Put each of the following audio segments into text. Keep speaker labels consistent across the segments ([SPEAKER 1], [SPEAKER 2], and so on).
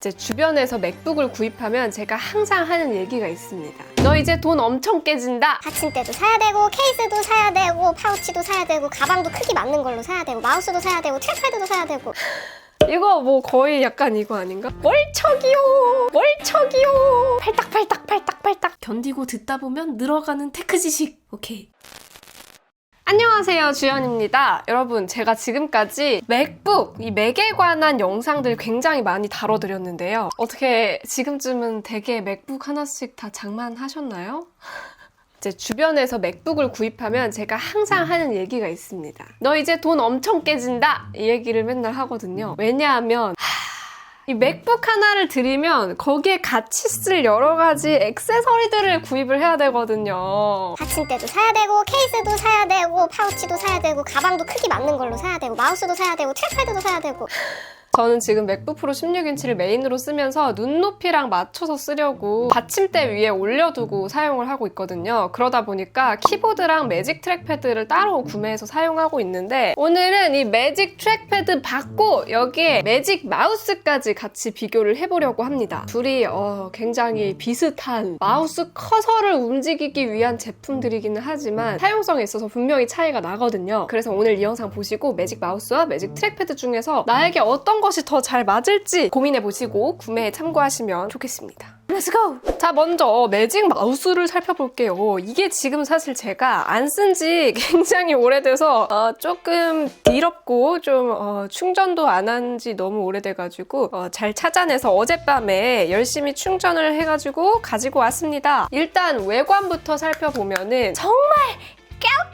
[SPEAKER 1] 제 주변에서 맥북을 구입하면 제가 항상 하는 얘기가 있습니다. 너 이제 돈 엄청 깨진다.
[SPEAKER 2] 받침대도 사야 되고 케이스도 사야 되고 파우치도 사야 되고 가방도 크기 맞는 걸로 사야 되고 마우스도 사야 되고 트랙패드도 사야 되고
[SPEAKER 1] 이거 뭐 거의 약간 이거 아닌가? 월척이요! 월척이요! 팔딱팔딱 팔딱팔딱 견디고 듣다 보면 늘어가는 테크 지식. 오케이. 안녕하세요 주연입니다. 여러분 제가 지금까지 맥북 이 맥에 관한 영상들 굉장히 많이 다뤄드렸는데요. 어떻게 지금쯤은 대개 맥북 하나씩 다 장만하셨나요? 제 주변에서 맥북을 구입하면 제가 항상 하는 얘기가 있습니다. 너 이제 돈 엄청 깨진다! 이 얘기를 맨날 하거든요. 왜냐하면 이 맥북 하나를 드리면 거기에 같이 쓸 여러 가지 액세서리들을 구입을 해야 되거든요.
[SPEAKER 2] 받침대도 사야 되고 케이스도 사야 되고 파우치도 사야 되고 가방도 크기 맞는 걸로 사야 되고 마우스도 사야 되고 트랙패드도 사야 되고
[SPEAKER 1] 저는 지금 맥북 프로 16인치를 메인으로 쓰면서 눈높이랑 맞춰서 쓰려고 받침대 위에 올려두고 사용을 하고 있거든요. 그러다 보니까 키보드랑 매직 트랙패드를 따로 구매해서 사용하고 있는데 오늘은 이 매직 트랙패드 받고 여기에 매직 마우스까지 같이 비교를 해보려고 합니다. 둘이 어, 굉장히 비슷한 마우스 커서를 움직이기 위한 제품들이기는 하지만 사용성에 있어서 분명히 차이가 나거든요. 그래서 오늘 이 영상 보시고 매직 마우스와 매직 트랙패드 중에서 나에게 어떤 것이 더 잘 맞을지 고민해 보시고 구매에 참고하시면 좋겠습니다. Let's go! 자, 먼저 매직 마우스를 살펴볼게요. 이게 지금 사실 제가 안 쓴 지 굉장히 오래돼서 어, 조금 더럽고 좀 어, 충전도 안 한 지 너무 오래돼가지고 어, 잘 찾아내서 어젯밤에 열심히 충전을 해가지고 가지고 왔습니다. 일단 외관부터 살펴보면은 정말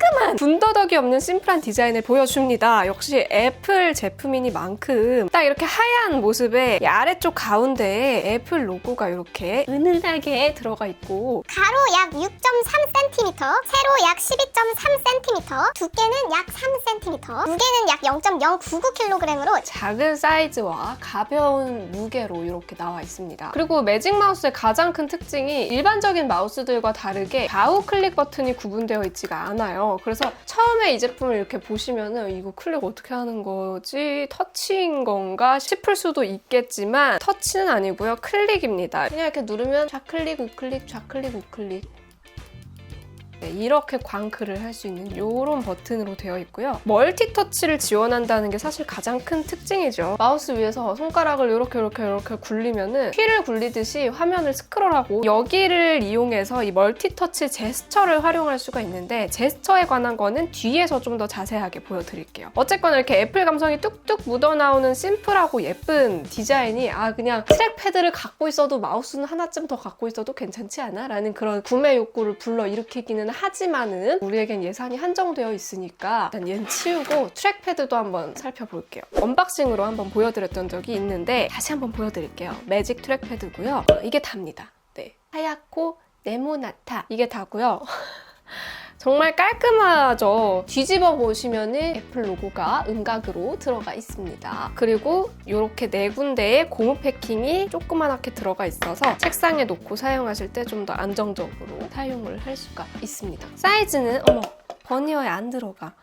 [SPEAKER 1] 깔끔한 군더더기 없는 심플한 디자인을 보여줍니다. 역시 애플 제품이니만큼 딱 이렇게 하얀 모습에 이 아래쪽 가운데에 애플 로고가 이렇게 은은하게 들어가 있고
[SPEAKER 2] 가로 약 6.3cm, 세로 약 12.3cm, 두께는 약 3cm, 무게는 약 0.099kg으로
[SPEAKER 1] 작은 사이즈와 가벼운 무게로 이렇게 나와 있습니다. 그리고 매직 마우스의 가장 큰 특징이 일반적인 마우스들과 다르게 좌우 클릭 버튼이 구분되어 있지가 않아요. 그래서 처음에 이 제품을 이렇게 보시면은 이거 클릭 어떻게 하는 거지? 터치인 건가 싶을 수도 있겠지만 터치는 아니고요. 클릭입니다. 그냥 이렇게 누르면 좌클릭, 우클릭, 좌클릭, 우클릭. 네, 이렇게 광클을 할 수 있는 이런 버튼으로 되어 있고요. 멀티터치를 지원한다는 게 사실 가장 큰 특징이죠. 마우스 위에서 손가락을 이렇게 이렇게 이렇게 굴리면은 휠을 굴리듯이 화면을 스크롤하고 여기를 이용해서 이 멀티터치 제스처를 활용할 수가 있는데 제스처에 관한 거는 뒤에서 좀 더 자세하게 보여드릴게요. 어쨌거나 이렇게 애플 감성이 뚝뚝 묻어나오는 심플하고 예쁜 디자인이 아 그냥 트랙패드를 갖고 있어도 마우스는 하나쯤 더 갖고 있어도 괜찮지 않아? 라는 그런 구매 욕구를 불러일으키기는 하지만은 우리에겐 예산이 한정되어 있으니까 일단 얘는 치우고 트랙패드도 한번 살펴볼게요. 언박싱으로 한번 보여드렸던 적이 있는데 다시 한번 보여드릴게요. 매직 트랙패드고요. 어, 이게 답니다. 네. 하얗고 네모나타 이게 다고요. 정말 깔끔하죠. 뒤집어 보시면은 애플 로고가 음각으로 들어가 있습니다. 그리고 이렇게 네 군데에 고무 패킹이 조그맣게 들어가 있어서 책상에 놓고 사용하실 때 좀 더 안정적으로 사용을 할 수가 있습니다. 사이즈는 어머 버니어에 안 들어가.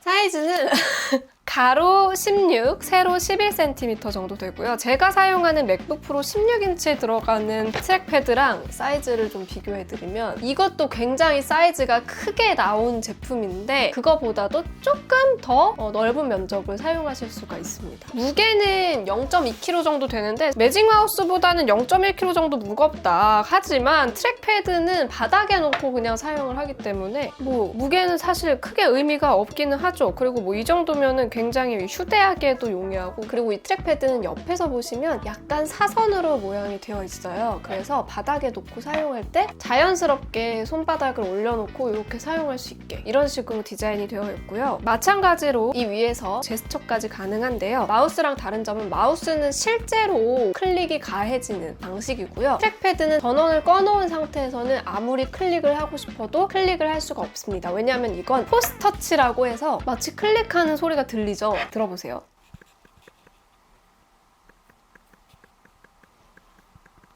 [SPEAKER 1] 사이즈는 가로 16, 세로 11cm 정도 되고요. 제가 사용하는 맥북 프로 16인치에 들어가는 트랙패드랑 사이즈를 좀 비교해드리면 이것도 굉장히 사이즈가 크게 나온 제품인데 그거보다도 조금 더 어, 넓은 면적을 사용하실 수가 있습니다. 무게는 0.2kg 정도 되는데 매직 마우스보다는 0.1kg 정도 무겁다. 하지만 트랙패드는 바닥에 놓고 그냥 사용을 하기 때문에 뭐 무게는 사실 크게 의미가 없기는 하죠. 그리고 뭐 이 정도면은 굉장히 휴대하게도 용이하고 그리고 이 트랙패드는 옆에서 보시면 약간 사선으로 모양이 되어 있어요. 그래서 바닥에 놓고 사용할 때 자연스럽게 손바닥을 올려놓고 이렇게 사용할 수 있게 이런 식으로 디자인이 되어 있고요. 마찬가지로 이 위에서 제스처까지 가능한데요. 마우스랑 다른 점은 마우스는 실제로 클릭이 가해지는 방식이고요. 트랙패드는 전원을 꺼놓은 상태에서는 아무리 클릭을 하고 싶어도 클릭을 할 수가 없습니다. 왜냐하면 이건 포스터치라고 해서 마치 클릭하는 소리가 들 리죠? 들어보세요.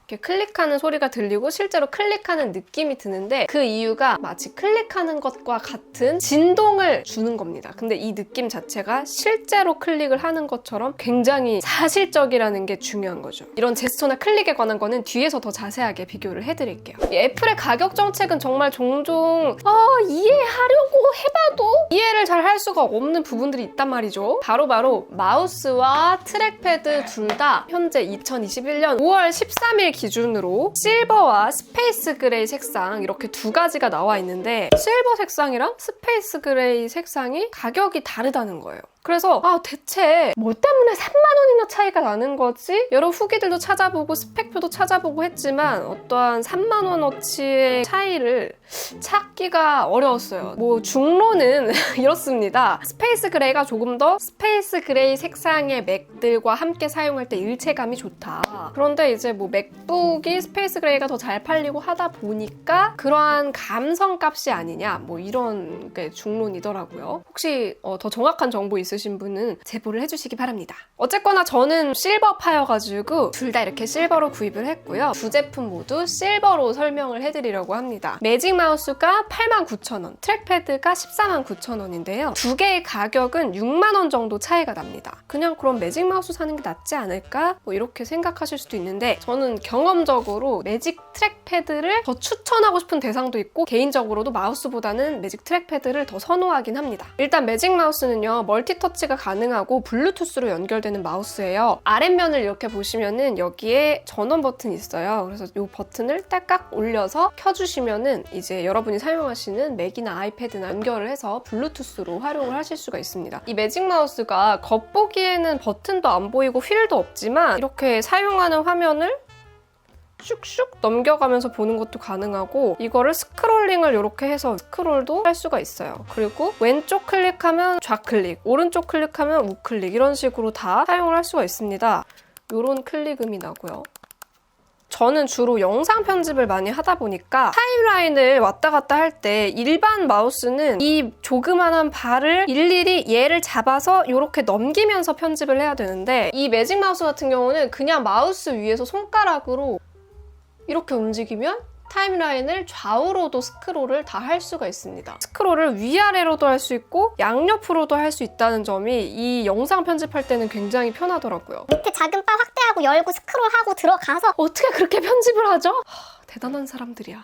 [SPEAKER 1] 이렇게 클릭하는 소리가 들리고 실제로 클릭하는 느낌이 드는데 그 이유가 마치 클릭하는 것과 같은 진동을 주는 겁니다. 근데 이 느낌 자체가 실제로 클릭을 하는 것처럼 굉장히 사실적이라는 게 중요한 거죠. 이런 제스처나 클릭에 관한 거는 뒤에서 더 자세하게 비교를 해드릴게요. 이 애플의 가격 정책은 정말 종종 어, 이해하려고 해봐도 이해를 잘 할 수가 없는 부분들이 있단 말이죠. 바로바로 마우스와 트랙패드 둘 다 현재 2021년 5월 13일 기준으로 실버와 스페이스 그레이 색상 이렇게 두 가지가 나와 있는데 실버 색상이랑 스페이스 그레이 색상이 가격이 다르다는 거예요. 그래서 아 대체 뭐 때문에 3만 원이나 차이가 나는 거지? 여러 후기들도 찾아보고 스펙표도 찾아보고 했지만 어떠한 3만 원어치의 차이를 찾기가 어려웠어요. 뭐 중로는 이렇습니다. 스페이스 그레이가 조금 더 스페이스 그레이 색상의 맥들과 함께 사용할 때 일체감이 좋다. 그런데 이제 뭐 맥북이 스페이스 그레이가 더 잘 팔리고 하다 보니까 그러한 감성 값이 아니냐 뭐 이런 게 중론이더라고요. 혹시 어, 더 정확한 정보 있으 신 분은 제보를 해주시기 바랍니다. 어쨌거나 저는 실버파여가지고 둘 다 이렇게 실버로 구입을 했고요. 두 제품 모두 실버로 설명을 해드리려고 합니다. 매직 마우스가 89,000원, 트랙패드가 149,000원인데요. 두 개의 가격은 6만원 정도 차이가 납니다. 그냥 그럼 매직 마우스 사는 게 낫지 않을까? 뭐 이렇게 생각하실 수도 있는데 저는 경험적으로 매직 트랙패드를 더 추천하고 싶은 대상도 있고 개인적으로도 마우스보다는 매직 트랙패드를 더 선호하긴 합니다. 일단 매직 마우스는요 멀티터 치가 가능하고 블루투스로 연결되는 마우스예요. 아랫면을 이렇게 보시면은 여기에 전원 버튼이 있어요. 그래서 이 버튼을 딸깍 올려서 켜주시면은 이제 여러분이 사용하시는 맥이나 아이패드나 연결을 해서 블루투스로 활용을 하실 수가 있습니다. 이 매직 마우스가 겉보기에는 버튼도 안 보이고 휠도 없지만 이렇게 사용하는 화면을 슉슉 넘겨가면서 보는 것도 가능하고 이거를 스크롤링을 이렇게 해서 스크롤도 할 수가 있어요. 그리고 왼쪽 클릭하면 좌클릭, 오른쪽 클릭하면 우클릭 이런 식으로 다 사용을 할 수가 있습니다. 이런 클릭음이 나고요. 저는 주로 영상 편집을 많이 하다 보니까 타임라인을 왔다 갔다 할 때 일반 마우스는 이 조그만한 발을 일일이 얘를 잡아서 이렇게 넘기면서 편집을 해야 되는데 이 매직 마우스 같은 경우는 그냥 마우스 위에서 손가락으로 이렇게 움직이면 타임라인을 좌우로도 스크롤을 다 할 수가 있습니다. 스크롤을 위아래로도 할 수 있고 양옆으로도 할 수 있다는 점이 이 영상 편집할 때는 굉장히 편하더라고요.
[SPEAKER 2] 밑에 작은 바 확대하고 열고 스크롤하고 들어가서
[SPEAKER 1] 어떻게 그렇게 편집을 하죠? 하, 대단한 사람들이야.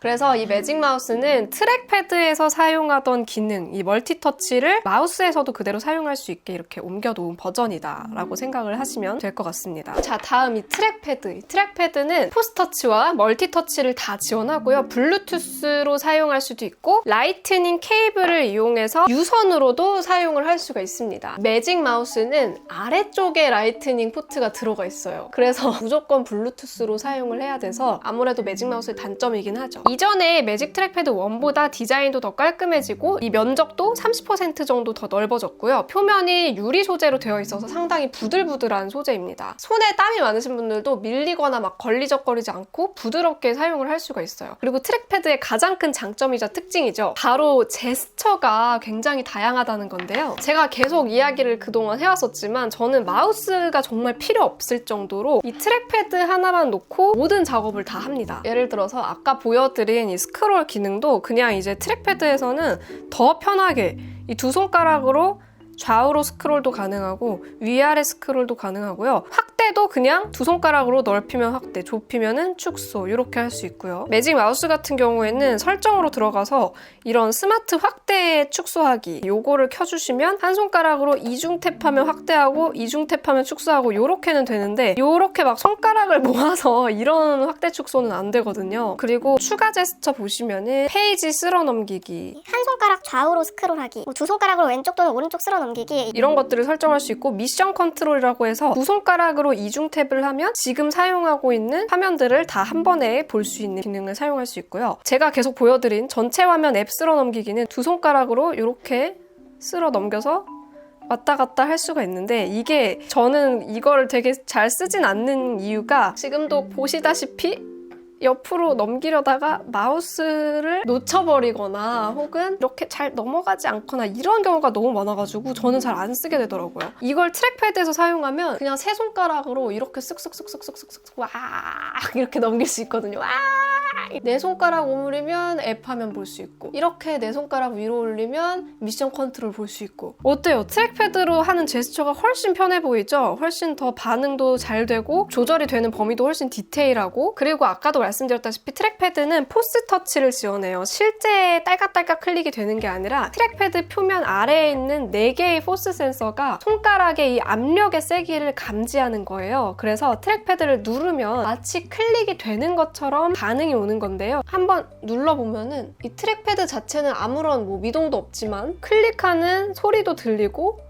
[SPEAKER 1] 그래서 이 매직 마우스는 트랙패드에서 사용하던 기능, 이 멀티터치를 마우스에서도 그대로 사용할 수 있게 이렇게 옮겨놓은 버전이다라고 생각을 하시면 될 것 같습니다. 자, 다음 이 트랙패드. 이 트랙패드는 포스터치와 멀티터치를 다 지원하고요. 블루투스로 사용할 수도 있고 라이트닝 케이블을 이용해서 유선으로도 사용을 할 수가 있습니다. 매직 마우스는 아래쪽에 라이트닝 포트가 들어가 있어요. 그래서 무조건 블루투스로 사용을 해야 돼서 아무래도 매직 마우스의 단점이 긴 하죠. 이전에 매직 트랙패드 1보다 디자인도 더 깔끔해지고 이 면적도 30% 정도 더 넓어졌고요. 표면이 유리 소재로 되어 있어서 상당히 부들부들한 소재입니다. 손에 땀이 많으신 분들도 밀리거나 막 걸리적거리지 않고 부드럽게 사용을 할 수가 있어요. 그리고 트랙패드의 가장 큰 장점이자 특징이죠. 바로 제스처가 굉장히 다양하다는 건데요. 제가 계속 이야기를 그동안 해왔었지만 저는 마우스가 정말 필요 없을 정도로 이 트랙패드 하나만 놓고 모든 작업을 다 합니다. 예를 들어서 아까 보여드린 이 스크롤 기능도 그냥 이제 트랙패드에서는 더 편하게 이 두 손가락으로 좌우로 스크롤도 가능하고 위아래 스크롤도 가능하고요. 확 대도 그냥 두 손가락으로 넓히면 확대, 좁히면은 축소 이렇게 할 수 있고요. 매직 마우스 같은 경우에는 설정으로 들어가서 이런 스마트 확대 축소하기 요거를 켜주시면 한 손가락으로 이중 탭하면 확대하고 이중 탭하면 축소하고 이렇게는 되는데 이렇게 막 손가락을 모아서 이런 확대 축소는 안 되거든요. 그리고 추가 제스처 보시면은 페이지 쓸어 넘기기
[SPEAKER 2] 한 손가락 좌우로 스크롤하기, 뭐두 손가락으로 왼쪽 또는 오른쪽 쓸어 넘기기.
[SPEAKER 1] 이런 것들을 설정할 수 있고 미션 컨트롤이라고 해서 두 손가락으로 이중 탭을 하면 지금 사용하고 있는 화면들을 다 한 번에 볼 수 있는 기능을 사용할 수 있고요. 제가 계속 보여드린 전체 화면 앱 쓸어 넘기기는 두 손가락으로 이렇게 쓸어 넘겨서 왔다 갔다 할 수가 있는데 이게 저는 이거를 되게 잘 쓰진 않는 이유가 지금도 보시다시피 옆으로 넘기려다가 마우스를 놓쳐버리거나 혹은 이렇게 잘 넘어가지 않거나 이런 경우가 너무 많아가지고 저는 잘 안 쓰게 되더라고요. 이걸 트랙패드에서 사용하면 그냥 세 손가락으로 이렇게 쓱쓱쓱쓱쓱쓱쓱 와 이렇게 넘길 수 있거든요. 와! 네 손가락 오므리면 앱 화면 볼 수 있고 이렇게 네 손가락 위로 올리면 미션 컨트롤 볼 수 있고 어때요? 트랙패드로 하는 제스처가 훨씬 편해 보이죠? 훨씬 더 반응도 잘 되고 조절이 되는 범위도 훨씬 디테일하고 그리고 아까도 말씀드렸다시피 트랙패드는 포스 터치를 지원해요. 실제 딸깍딸깍 클릭이 되는 게 아니라 트랙패드 표면 아래에 있는 4개의 포스 센서가 손가락의 이 압력의 세기를 감지하는 거예요. 그래서 트랙패드를 누르면 마치 클릭이 되는 것처럼 반응이 오는 건데요. 한번 눌러보면은 이 트랙패드 자체는 아무런 뭐 미동도 없지만 클릭하는 소리도 들리고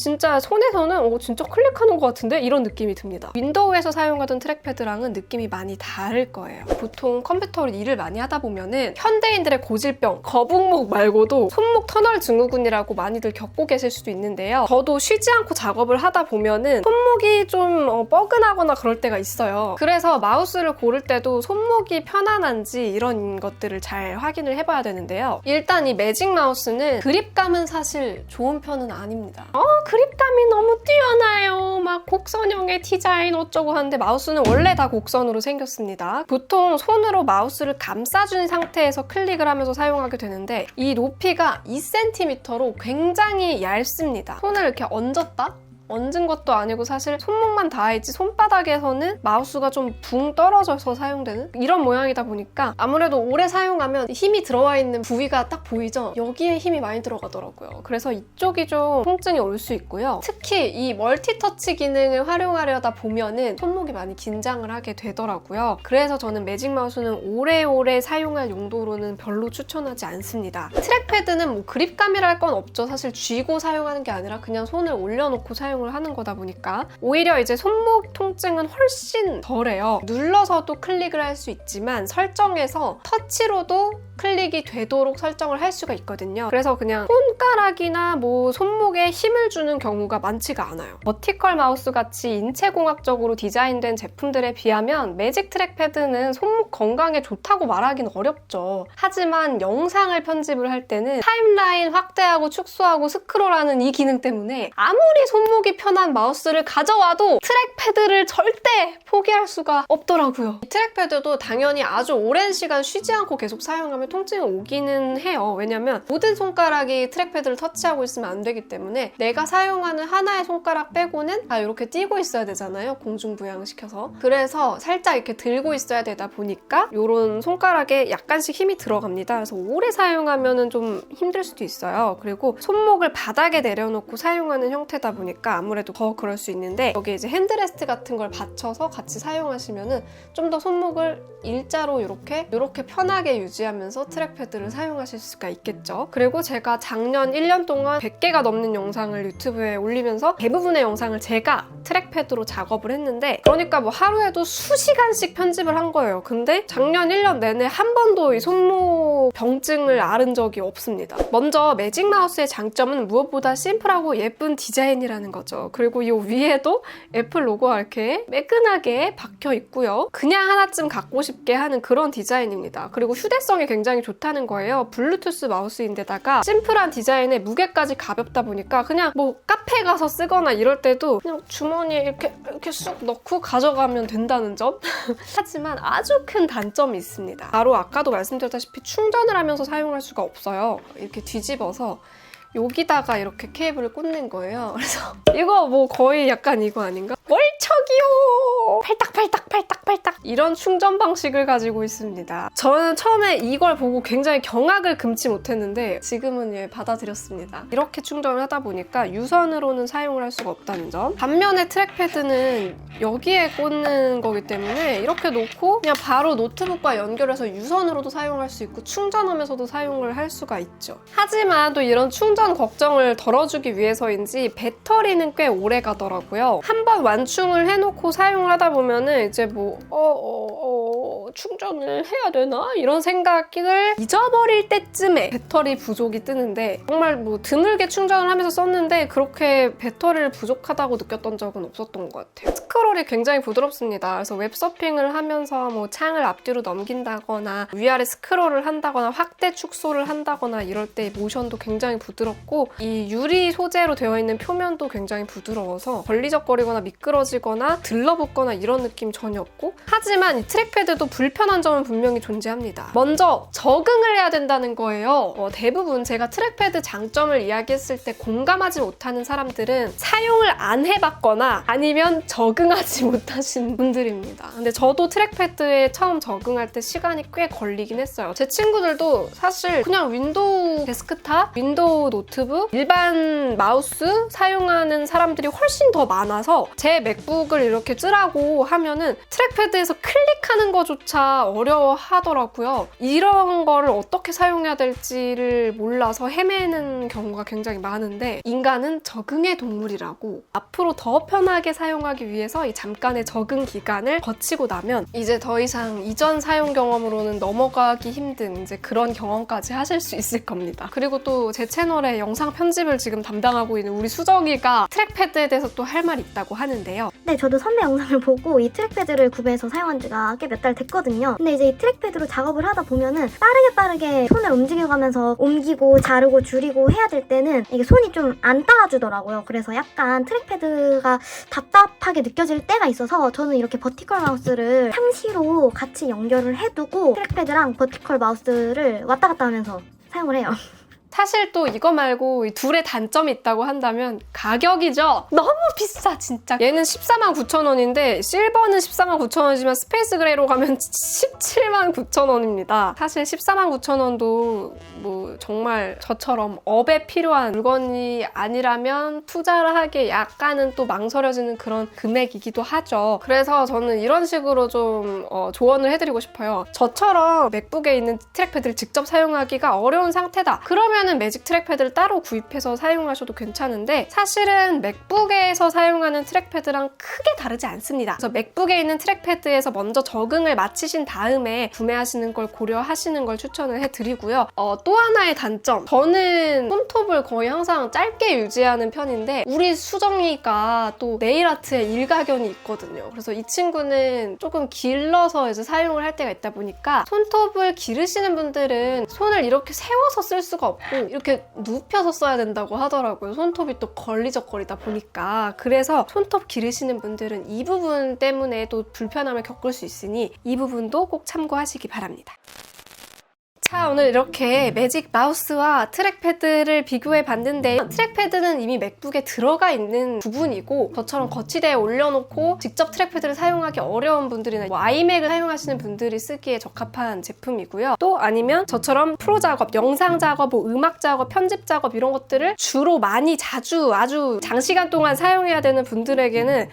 [SPEAKER 1] 진짜 손에서는 어, 진짜 클릭하는 것 같은데 이런 느낌이 듭니다. 윈도우에서 사용하던 트랙패드랑은 느낌이 많이 다를 거예요. 보통 컴퓨터로 일을 많이 하다 보면은 현대인들의 고질병 거북목 말고도 손목 터널 증후군이라고 많이들 겪고 계실 수도 있는데요. 저도 쉬지 않고 작업을 하다 보면은 손목이 좀 어, 뻐근하거나 그럴 때가 있어요. 그래서 마우스를 고를 때도 손목이 편안한지 이런 것들을 잘 확인을 해봐야 되는데요. 일단 이 매직 마우스는 그립감은 사실 좋은 편은 아닙니다. 어, 그립감이 너무 뛰어나요. 막 곡선형의 디자인 어쩌고 하는데 마우스는 원래 다 곡선으로 생겼습니다. 보통 손으로 마우스를 감싸준 상태에서 클릭을 하면서 사용하게 되는데 이 높이가 2cm로 굉장히 얇습니다. 손을 이렇게 얹었다? 얹은 것도 아니고 사실 손목만 닿아있지 손바닥에서는 마우스가 좀 붕 떨어져서 사용되는 이런 모양이다 보니까 아무래도 오래 사용하면 힘이 들어와 있는 부위가 딱 보이죠? 여기에 힘이 많이 들어가더라고요. 그래서 이쪽이 좀 통증이 올 수 있고요. 특히 이 멀티터치 기능을 활용하려다 보면은 손목이 많이 긴장을 하게 되더라고요. 그래서 저는 매직 마우스는 오래오래 사용할 용도로는 별로 추천하지 않습니다. 트랙패드는 뭐 그립감이랄 건 없죠. 사실 쥐고 사용하는 게 아니라 그냥 손을 올려놓고 사용 을 하는 거다 보니까 오히려 이제 손목 통증은 훨씬 덜해요. 눌러서도 클릭을 할 수 있지만 설정에서 터치로도 클릭이 되도록 설정을 할 수가 있거든요. 그래서 그냥 손가락이나 뭐 손목에 힘을 주는 경우가 많지가 않아요. 버티컬 마우스 같이 인체공학적으로 디자인된 제품들에 비하면 매직 트랙패드는 손목 건강에 좋다고 말하기는 어렵죠. 하지만 영상을 편집을 할 때는 타임라인 확대하고 축소하고 스크롤하는 이 기능 때문에 아무리 손목이 편한 마우스를 가져와도 트랙패드를 절대 포기할 수가 없더라고요. 이 트랙패드도 당연히 아주 오랜 시간 쉬지 않고 계속 사용하면 통증이 오기는 해요. 왜냐면 모든 손가락이 트랙패드를 터치하고 있으면 안 되기 때문에 내가 사용하는 하나의 손가락 빼고는 다 이렇게 띄고 있어야 되잖아요. 공중부양시켜서. 그래서 살짝 이렇게 들고 있어야 되다 보니까 이런 손가락에 약간씩 힘이 들어갑니다. 그래서 오래 사용하면 좀 힘들 수도 있어요. 그리고 손목을 바닥에 내려놓고 사용하는 형태다 보니까 아무래도 더 그럴 수 있는데 여기 이제 핸드레스트 같은 걸 받쳐서 같이 사용하시면은 좀 더 손목을 일자로 이렇게 이렇게 편하게 유지하면서 트랙패드를 사용하실 수가 있겠죠. 그리고 제가 작년 1년 동안 100개가 넘는 영상을 유튜브에 올리면서 대부분의 영상을 제가 트랙패드로 작업을 했는데 그러니까 뭐 하루에도 수시간씩 편집을 한 거예요. 근데 작년 1년 내내 한 번도 이 손목 병증을 앓은 적이 없습니다. 먼저 매직 마우스의 장점은 무엇보다 심플하고 예쁜 디자인이라는 거죠. 그리고 이 위에도 애플 로고가 이렇게 매끈하게 박혀 있고요. 그냥 하나쯤 갖고 싶게 하는 그런 디자인입니다. 그리고 휴대성이 굉장히 좋다는 거예요. 블루투스 마우스인데다가 심플한 디자인에 무게까지 가볍다 보니까 그냥 뭐 카페 가서 쓰거나 이럴 때도 그냥 주머니에 이렇게 이렇게 쑥 넣고 가져가면 된다는 점. 하지만 아주 큰 단점이 있습니다. 바로 아까도 말씀드렸다시피 충전을 하면서 사용할 수가 없어요. 이렇게 뒤집어서 여기다가 이렇게 케이블을 꽂는 거예요. 그래서 이거 뭐 거의 약간 이거 아닌가? 월척이요! 팔딱팔딱 팔딱팔딱 이런 충전 방식을 가지고 있습니다. 저는 처음에 이걸 보고 굉장히 경악을 금치 못했는데 지금은 예 받아들였습니다. 이렇게 충전을 하다 보니까 유선으로는 사용을 할 수가 없다는 점. 반면에 트랙패드는 여기에 꽂는 거기 때문에 이렇게 놓고 그냥 바로 노트북과 연결해서 유선으로도 사용할 수 있고 충전하면서도 사용을 할 수가 있죠. 하지만 또 이런 충전 걱정을 덜어주기 위해서인지 배터리는 꽤 오래 가더라고요. 한번 완 충을 해놓고 사용을 하다 보면은 이제 뭐, 어, 어, 어, 충전을 해야 되나? 이런 생각을 잊어버릴 때쯤에 배터리 부족이 뜨는데 정말 뭐 드물게 충전을 하면서 썼는데 그렇게 배터리를 부족하다고 느꼈던 적은 없었던 것 같아요. 스크롤이 굉장히 부드럽습니다. 그래서 웹서핑을 하면서 뭐 창을 앞뒤로 넘긴다거나 위아래 스크롤을 한다거나 확대 축소를 한다거나 이럴 때 모션도 굉장히 부드럽고 이 유리 소재로 되어 있는 표면도 굉장히 부드러워서 걸리적거리거나 미끄러지거나 들러붙거나 이런 느낌 전혀 없고 하지만 이 트랙패드도 불편한 점은 분명히 존재합니다. 먼저 적응을 해야 된다는 거예요. 어, 대부분 제가 트랙패드 장점을 이야기했을 때 공감하지 못하는 사람들은 사용을 안 해봤거나 아니면 적응하지 못하신 분들입니다. 근데 저도 트랙패드에 처음 적응할 때 시간이 꽤 걸리긴 했어요. 제 친구들도 사실 그냥 윈도우 데스크탑, 윈도우 노트북, 일반 마우스 사용하는 사람들이 훨씬 더 많아서 제 맥북을 이렇게 쓰라고 하면은 트랙패드에서 클릭하는 거조차 어려워 하더라고요. 이런 거를 어떻게 사용해야 될지를 몰라서 헤매는 경우가 굉장히 많은데 인간은 적응의 동물이라고 앞으로 더 편하게 사용하기 위해서 이 잠깐의 적응 기간을 거치고 나면 이제 더 이상 이전 사용 경험으로는 넘어가기 힘든 이제 그런 경험까지 하실 수 있을 겁니다. 그리고 또 제 채널에 영상 편집을 지금 담당하고 있는 우리 수정이가 트랙패드에 대해서 또 할 말이 있다고 하는데요.
[SPEAKER 3] 네, 저도 선배 영상을 보고 이 트랙패드를 구매해서 사용한 지가 꽤 몇 달 됐 거든요. 근데 이제 이 트랙패드로 작업을 하다 보면은 빠르게 빠르게 손을 움직여가면서 옮기고 자르고 줄이고 해야 될 때는 이게 손이 좀 안 따라주더라고요. 그래서 약간 트랙패드가 답답하게 느껴질 때가 있어서 저는 이렇게 버티컬 마우스를 상시로 같이 연결을 해두고 트랙패드랑 버티컬 마우스를 왔다 갔다 하면서 사용을 해요.
[SPEAKER 1] 사실 또 이거 말고 이 둘의 단점이 있다고 한다면 가격이죠. 너무 비싸 진짜. 얘는 14만 9천 원인데 실버는 14만 9천 원이지만 스페이스 그레이로 가면 17만 9천 원입니다. 사실 14만 9천 원도 뭐 정말 저처럼 업에 필요한 물건이 아니라면 투자를 하기에 약간은 또 망설여지는 그런 금액이기도 하죠. 그래서 저는 이런 식으로 좀 어, 조언을 해드리고 싶어요. 저처럼 맥북에 있는 트랙패드를 직접 사용하기가 어려운 상태다. 그러면 은 매직 트랙패드를 따로 구입해서 사용하셔도 괜찮은데 사실은 맥북에서 사용하는 트랙패드랑 크게 다르지 않습니다. 그래서 맥북에 있는 트랙패드에서 먼저 적응을 마치신 다음에 구매하시는 걸 고려하시는 걸 추천을 해드리고요. 어, 또 하나의 단점. 저는 손톱을 거의 항상 짧게 유지하는 편인데 우리 수정이가 또 네일 아트에 일가견이 있거든요. 그래서 이 친구는 조금 길러서 이제 사용을 할 때가 있다 보니까 손톱을 기르시는 분들은 손을 이렇게 세워서 쓸 수가 없고 이렇게 눕혀서 써야 된다고 하더라고요. 손톱이 또 걸리적거리다 보니까. 그래서 손톱 기르시는 분들은 이 부분 때문에 또 불편함을 겪을 수 있으니 이 부분도 꼭 참고하시기 바랍니다. 자, 오늘 이렇게 매직 마우스와 트랙패드를 비교해 봤는데 트랙패드는 이미 맥북에 들어가 있는 부분이고 저처럼 거치대에 올려놓고 직접 트랙패드를 사용하기 어려운 분들이나 뭐 아이맥을 사용하시는 분들이 쓰기에 적합한 제품이고요. 또 아니면 저처럼 프로 작업, 영상 작업, 뭐 음악 작업, 편집 작업 이런 것들을 주로 많이 자주 아주 장시간 동안 사용해야 되는 분들에게는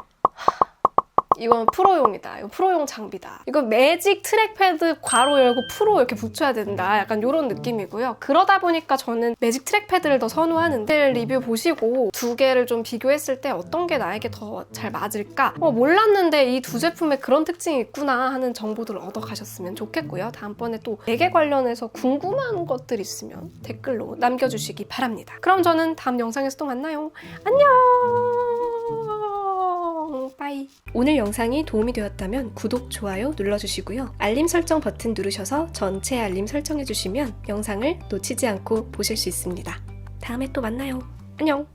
[SPEAKER 1] 이건 프로용이다. 이거 프로용 장비다. 이거 매직 트랙패드 괄호 열고 프로 이렇게 붙여야 된다. 약간 이런 느낌이고요. 그러다 보니까 저는 매직 트랙패드를 더 선호하는데 리뷰 보시고 두 개를 좀 비교했을 때 어떤 게 나에게 더 잘 맞을까? 어, 몰랐는데 이 두 제품에 그런 특징이 있구나 하는 정보들을 얻어 가셨으면 좋겠고요. 다음번에 또 베개 관련해서 궁금한 것들 있으면 댓글로 남겨주시기 바랍니다. 그럼 저는 다음 영상에서 또 만나요. 안녕! 빠이. 오늘 영상이 도움이 되었다면 구독, 좋아요 눌러주시고요. 알림 설정 버튼 누르셔서 전체 알림 설정해주시면 영상을 놓치지 않고 보실 수 있습니다. 다음에 또 만나요. 안녕!